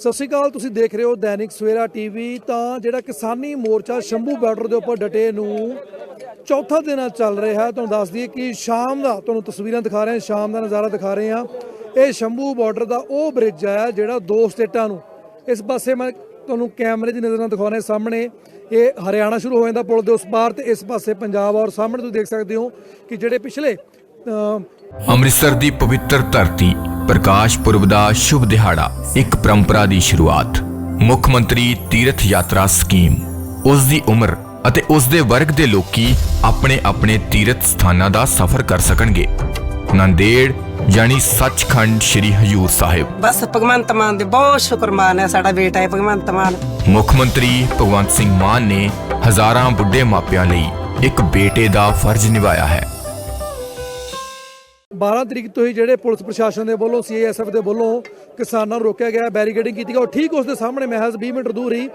ਸਤਿ ਸ਼੍ਰੀ ਅਕਾਲ, ਤੁਸੀਂ ਦੇਖ ਰਹੇ ਹੋ ਦੈਨਿਕ ਸਵੇਰਾ ਟੀਵੀ। ਤਾਂ ਜਿਹੜਾ ਕਿਸਾਨੀ ਮੋਰਚਾ ਸ਼ੰਭੂ ਬਾਰਡਰ ਦੇ ਉੱਪਰ ਡਟੇ ਨੂੰ ਚੌਥਾ ਦਿਨ ਚੱਲ ਰਿਹਾ ਹੈ। ਤੁਹਾਨੂੰ ਦੱਸ ਦਈਏ ਕਿ ਸ਼ਾਮ ਦਾ ਤੁਹਾਨੂੰ ਤਸਵੀਰਾਂ ਦਿਖਾ ਰਹੇ ਹਾਂ, ਸ਼ਾਮ ਦਾ ਨਜ਼ਾਰਾ ਦਿਖਾ ਰਹੇ ਹਾਂ। ਇਹ ਸ਼ੰਭੂ ਬਾਰਡਰ ਦਾ ਉਹ ਬ੍ਰਿਜ ਹੈ ਜਿਹੜਾ ਦੋ ਸਟੇਟਾਂ ਨੂੰ ਇਸ ਪਾਸੇ ਮੈਂ ਤੁਹਾਨੂੰ ਕੈਮਰੇ ਦੀ ਨਜ਼ਰ ਨਾਲ ਦਿਖਾਉਣੇ ਸਾਹਮਣੇ ਇਹ ਹਰਿਆਣਾ ਸ਼ੁਰੂ ਹੋ ਜਾਂਦਾ ਪੁਲ ਦੇ ਉਸ ਪਾਰ ਤੇ ਇਸ ਪਾਸੇ ਪੰਜਾਬ ਔਰ ਸਾਹਮਣੇ ਤੁਸੀਂ ਦੇਖ ਸਕਦੇ ਹੋ ਕਿ ਜਿਹੜੇ ਪਿਛਲੇ ਅੰਮ੍ਰਿਤਸਰ ਦੀ ਪਵਿੱਤਰ ਧਰਤੀ ਪ੍ਰਕਾਸ਼ ਪੁਰਬ ਦਾ ਸ਼ੁਭ ਦਿਹਾੜਾ ਇੱਕ ਪਰੰਪਰਾ ਦੀ ਸ਼ੁਰੂਆਤ। ਮੁੱਖ ਮੰਤਰੀ ਤੀਰਥ ਯਾਤਰਾ ਸਕੀਮ। ਉਸ ਦੀ ਉਮਰ ਅਤੇ ਉਸ ਦੇ ਵਰਗ ਦੇ ਲੋਕੀ ਆਪਣੇ ਆਪਣੇ ਤੀਰਥ ਸਥਾਨਾਂ ਦਾ ਸਫ਼ਰ ਕਰ ਸਕਣਗੇ। ਨੰਦੇੜ ਯਾਨੀ ਸੱਚਖੰਡ ਸ੍ਰੀ ਹਜੂਰ ਸਾਹਿਬ। ਬਸ ਭਗਵੰਤ ਮਾਨ ਦੇ ਬਹੁਤ ਸ਼ੁਕਰਮਾਨ ਹੈ ਸਾਡਾ ਬੇਟਾ ਹੈ ਭਗਵੰਤ ਮਾਨ। ਮੁੱਖ ਮੰਤਰੀ ਭਗਵੰਤ ਸਿੰਘ ਮਾਨ ਨੇ ਹਜ਼ਾਰਾਂ ਬੁੱਢੇ ਮਾਪਿਆਂ ਲਈ ਇੱਕ ਬੇਟੇ ਦਾ ਫਰਜ਼ ਨਿਭਾਇਆ ਹੈ। 12 ਤਰੀਕ ਤੋਂ ਹੀ ਜਿਹੜੇ ਪੁਲਿਸ ਪ੍ਰਸ਼ਾਸਨ ਦੇ ਵੱਲੋਂ ਸੀਏਐਸਐਫ ਦੇ ਵੱਲੋਂ ਕਿਸਾਨਾਂ ਨੂੰ ਰੋਕਿਆ ਗਿਆ ਬੈਰੀਕੇਡਿੰਗ ਕੀਤੀ ਗਈ। ਉਹ ਠੀਕ ਉਸ ਦੇ ਸਾਹਮਣੇ ਮਹਿਜ਼ 20 ਮਿੰਟ ਦੂਰ ਹੀ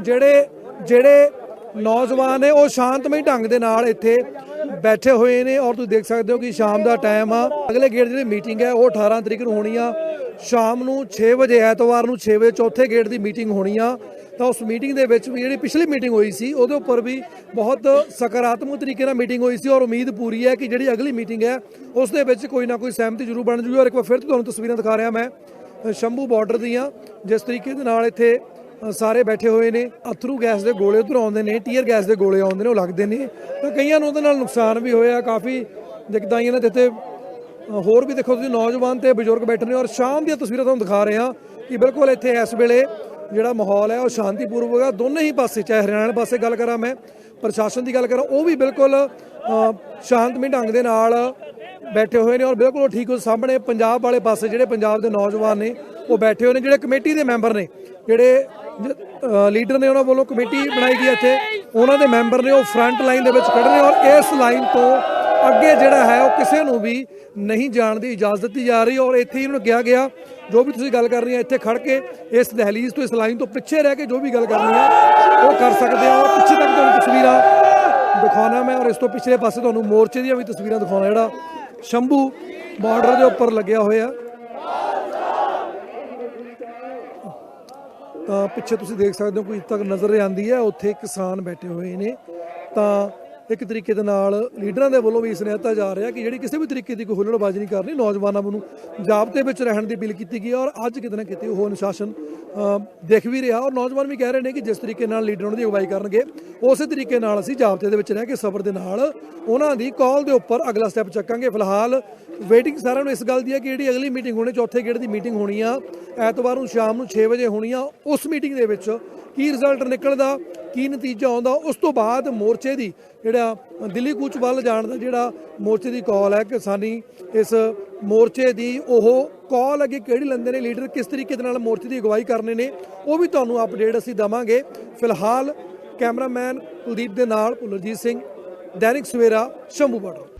ਜਿਹੜੇ ਜਿਹੜੇ ਨੌਜਵਾਨ ਨੇ, ਉਹ ਸ਼ਾਂਤਮਈ ਢੰਗ ਦੇ ਨਾਲ ਇੱਥੇ ਬੈਠੇ ਹੋਏ ਨੇ। ਔਰ ਤੁਸੀਂ ਦੇਖ ਸਕਦੇ ਹੋ ਕਿ ਸ਼ਾਮ ਦਾ ਟਾਈਮ ਆ। ਅਗਲੇ ਗੇਟ ਜਿਹੜੀ ਮੀਟਿੰਗ ਹੈ, ਉਹ 18 ਤਰੀਕ ਨੂੰ ਹੋਣੀ ਆ। ਸ਼ਾਮ ਨੂੰ 6 ਵਜੇ, ਐਤਵਾਰ ਨੂੰ 6 ਵਜੇ ਚੌਥੇ ਗੇਟ ਦੀ ਮੀਟਿੰਗ ਹੋਣੀ ਆ। ਤਾਂ ਉਸ ਮੀਟਿੰਗ ਦੇ ਵਿੱਚ ਵੀ ਜਿਹੜੀ ਪਿਛਲੀ ਮੀਟਿੰਗ ਹੋਈ ਸੀ ਉਹਦੇ ਉੱਪਰ ਵੀ ਬਹੁਤ ਸਕਾਰਾਤਮਕ ਤਰੀਕੇ ਨਾਲ ਮੀਟਿੰਗ ਹੋਈ ਸੀ ਔਰ ਉਮੀਦ ਪੂਰੀ ਹੈ ਕਿ ਜਿਹੜੀ ਅਗਲੀ ਮੀਟਿੰਗ ਹੈ ਉਸ ਦੇ ਵਿੱਚ ਕੋਈ ਨਾ ਕੋਈ ਸਹਿਮਤੀ ਜ਼ਰੂਰ ਬਣ ਜੂਗੀ। ਔਰ ਇੱਕ ਵਾਰ ਫਿਰ ਤੁਹਾਨੂੰ ਤਸਵੀਰਾਂ ਦਿਖਾ ਰਿਹਾ ਮੈਂ ਸ਼ੰਭੂ ਬਾਰਡਰ ਦੀਆਂ ਜਿਸ ਤਰੀਕੇ ਦੇ ਨਾਲ ਇੱਥੇ ਸਾਰੇ ਬੈਠੇ ਹੋਏ ਨੇ ਅਥਰੂ ਗੈਸ ਦੇ ਗੋਲੇ ਉਧਰ ਆਉਂਦੇ ਨੇ ਟੀਅਰ ਗੈਸ ਦੇ ਗੋਲੇ ਆਉਂਦੇ ਨੇ ਉਹ ਲੱਗਦੇ ਨੇ। ਤਾਂ ਕਈਆਂ ਨੂੰ ਉਹਦੇ ਨਾਲ ਨੁਕਸਾਨ ਵੀ ਹੋਇਆ ਕਾਫੀ ਦਿਖਦਾਈਆਂ ਨੇ ਤੇ ਇੱਥੇ ਅ, ਹੋਰ ਵੀ ਦੇਖੋ ਤੁਸੀਂ ਨੌਜਵਾਨ ਤੇ ਬਜ਼ੁਰਗ ਬੈਠੇ ਨੇ ਔਰ ਸ਼ਾਮ ਦੀਆਂ ਤਸਵੀਰਾਂ ਤੁਹਾਨੂੰ ਦਿਖਾ ਰਹੇ ਹਾਂ ਕਿ ਬਿਲਕੁਲ ਇੱਥੇ ਇਸ ਵੇਲੇ ਜਿਹੜਾ ਮਾਹੌਲ ਹੈ, ਉਹ ਸ਼ਾਂਤੀਪੂਰਵਕ ਹੈ। ਦੋਨੇ ਹੀ ਪਾਸੇ ਚਾਹੇ ਹਰਿਆਣਾ ਵਾਲੇ ਪਾਸੇ ਗੱਲ ਕਰਾਂ ਮੈਂ, ਪ੍ਰਸ਼ਾਸਨ ਦੀ ਗੱਲ ਕਰਾਂ, ਉਹ ਵੀ ਬਿਲਕੁਲ ਸ਼ਾਂਤਮਈ ਢੰਗ ਦੇ ਨਾਲ ਬੈਠੇ ਹੋਏ ਨੇ ਔਰ ਬਿਲਕੁਲ ਠੀਕ ਉਸ ਸਾਹਮਣੇ ਪੰਜਾਬ ਵਾਲੇ ਪਾਸੇ ਜਿਹੜੇ ਪੰਜਾਬ ਦੇ ਨੌਜਵਾਨ ਨੇ, ਉਹ ਬੈਠੇ ਹੋਏ ਨੇ, ਜਿਹੜੇ ਕਮੇਟੀ ਦੇ ਮੈਂਬਰ ਨੇ, ਜਿਹੜੇ ਲੀਡਰ ਨੇ ਉਹਨਾਂ ਵੱਲੋਂ ਕਮੇਟੀ ਬਣਾਈ ਗਈ ਹੈ ਇੱਥੇ। ਉਹਨਾਂ ਦੇ ਮੈਂਬਰ ਨੇ ਉਹ ਫਰੰਟ ਲਾਈਨ ਦੇ ਵਿੱਚ ਖੜੇ ਨੇ ਔਰ ਇਸ ਲਾਈਨ ਤੋਂ ਅੱਗੇ ਜਿਹੜਾ ਹੈ ਉਹ ਕਿਸੇ ਨੂੰ ਵੀ ਨਹੀਂ ਜਾਣ ਦੀ ਇਜਾਜ਼ਤ ਦਿੱਤੀ ਜਾ ਰਹੀ ਔਰ ਇੱਥੇ ਹੀ ਉਹਨਾਂ ਕਿਹਾ ਗਿਆ, ਜੋ ਵੀ ਤੁਸੀਂ ਗੱਲ ਕਰ ਰਹੇ ਹੈ ਇੱਥੇ ਖੜ ਕੇ ਇਸ ਦਹਲੀਜ਼ ਤੋਂ, ਇਸ ਲਾਈਨ ਤੋਂ ਪਿੱਛੇ ਰਹਿ ਕੇ ਜੋ ਵੀ ਗੱਲ ਕਰਨੀ ਹੈ, ਉਹ ਕਰ ਸਕਦੇ ਆ। ਔਰ ਪਿੱਛੇ ਤੱਕ ਤੁਹਾਨੂੰ ਤਸਵੀਰਾਂ ਦਿਖਾਉਣਾ ਮੈਂ ਔਰ ਇਸ ਤੋਂ ਪਿਛਲੇ ਪਾਸੇ ਤੁਹਾਨੂੰ ਮੋਰਚੇ ਦੀਆਂ ਵੀ ਤਸਵੀਰਾਂ ਦਿਖਾਉਣਾ, ਜਿਹੜਾ ਸ਼ੰਭੂ ਬਾਰਡਰ ਦੇ ਉੱਪਰ ਲੱਗਿਆ ਹੋਇਆ। ਤਾਂ ਪਿੱਛੇ ਤੁਸੀਂ ਦੇਖ ਸਕਦੇ ਹੋ ਕੁਝ ਤੱਕ ਨਜ਼ਰ ਆਉਂਦੀ ਹੈ, ਉੱਥੇ ਕਿਸਾਨ ਬੈਠੇ ਹੋਏ ਨੇ। ਤਾਂ ਇੱਕ ਤਰੀਕੇ ਦੇ ਨਾਲ ਲੀਡਰਾਂ ਦੇ ਵੱਲੋਂ ਵੀ ਇਸ ਦਿੱਤਾ ਜਾ ਰਿਹਾ ਕਿ ਜਿਹੜੀ ਕਿਸੇ ਵੀ ਤਰੀਕੇ ਦੀ ਕੋਈ ਹੁੱਲੜਬਾਜ਼ੀ ਨਹੀਂ ਕਰਨੀ ਨੌਜਵਾਨਾਂ ਨੂੰ ਜਾਬਤੇ ਵਿੱਚ ਰਹਿਣ ਦੀ ਅਪੀਲ ਕੀਤੀ ਗਈ ਹੈ ਔਰ ਅੱਜ ਕਿਤੇ ਨਾ ਕਿਤੇ ਉਹ ਅਨੁਸ਼ਾਸਨ ਅ, ਦਿਖ ਵੀ ਰਿਹਾ ਔਰ ਨੌਜਵਾਨ ਵੀ ਕਹਿ ਰਹੇ ਨੇ ਕਿ ਜਿਸ ਤਰੀਕੇ ਨਾਲ ਲੀਡਰ ਉਹਨਾਂ ਦੀ ਅਗਵਾਈ ਕਰਨਗੇ ਉਸੇ ਤਰੀਕੇ ਨਾਲ ਅਸੀਂ ਜਾਬਤੇ ਦੇ ਵਿੱਚ ਰਹਿ ਕੇ ਸਬਰ ਦੇ ਨਾਲ ਉਹਨਾਂ ਦੀ ਕਾਲ ਦੇ ਉੱਪਰ ਅਗਲਾ ਸਟੈਪ ਚੱਕਾਂਗੇ। ਫਿਲਹਾਲ ਵੇਟਿੰਗ ਸਾਰਿਆਂ ਨੂੰ ਇਸ ਗੱਲ ਦੀ ਹੈ ਕਿ ਜਿਹੜੀ ਅਗਲੀ ਮੀਟਿੰਗ ਹੋਣੀ ਚੌਥੇ ਗੇੜ ਦੀ ਮੀਟਿੰਗ ਹੋਣੀ ਆ ਐਤਵਾਰ ਨੂੰ ਸ਼ਾਮ ਨੂੰ 6 ਵਜੇ ਹੋਣੀ ਆ ਉਸ ਮੀਟਿੰਗ ਦੇ ਵਿੱਚ ਕੀ ਰਿਜ਼ਲਟ ਨਿਕਲਦਾ ਕੀ ਨਤੀਜਾ ਆਉਂਦਾ ਉਸ ਤੋਂ ਬਾਅਦ ਮੋਰਚੇ ਦੀ ਜਿਹੜਾ ਦਿੱਲੀ ਕੂਚ ਵੱਲ ਜਾਣ ਦਾ ਜਿਹੜਾ ਮੋਰਚੇ ਦੀ ਕਾਲ ਹੈ ਕਿਸਾਨੀ, ਇਸ ਮੋਰਚੇ ਦੀ ਉਹ ਕਾਲ ਅੱਗੇ ਕਿਹੜੀ ਲੈਂਦੇ ਨੇ, ਲੀਡਰ ਕਿਸ ਤਰੀਕੇ ਦੇ ਨਾਲ ਮੋਰਚੇ ਦੀ ਅਗਵਾਈ ਕਰਨੇ ਨੇ, ਉਹ ਵੀ ਤੁਹਾਨੂੰ ਅਪਡੇਟ ਅਸੀਂ ਦਵਾਂਗੇ। ਫਿਲਹਾਲ ਕੈਮਰਾਮੈਨ ਕੁਲਦੀਪ ਦੇ ਨਾਲ ਭੁੱਲਰਜੀਤ ਸਿੰਘ, ਦੈਨਿਕ ਸਵੇਰਾ, ਸ਼ੰਭੂ ਬਾਰਡਰ।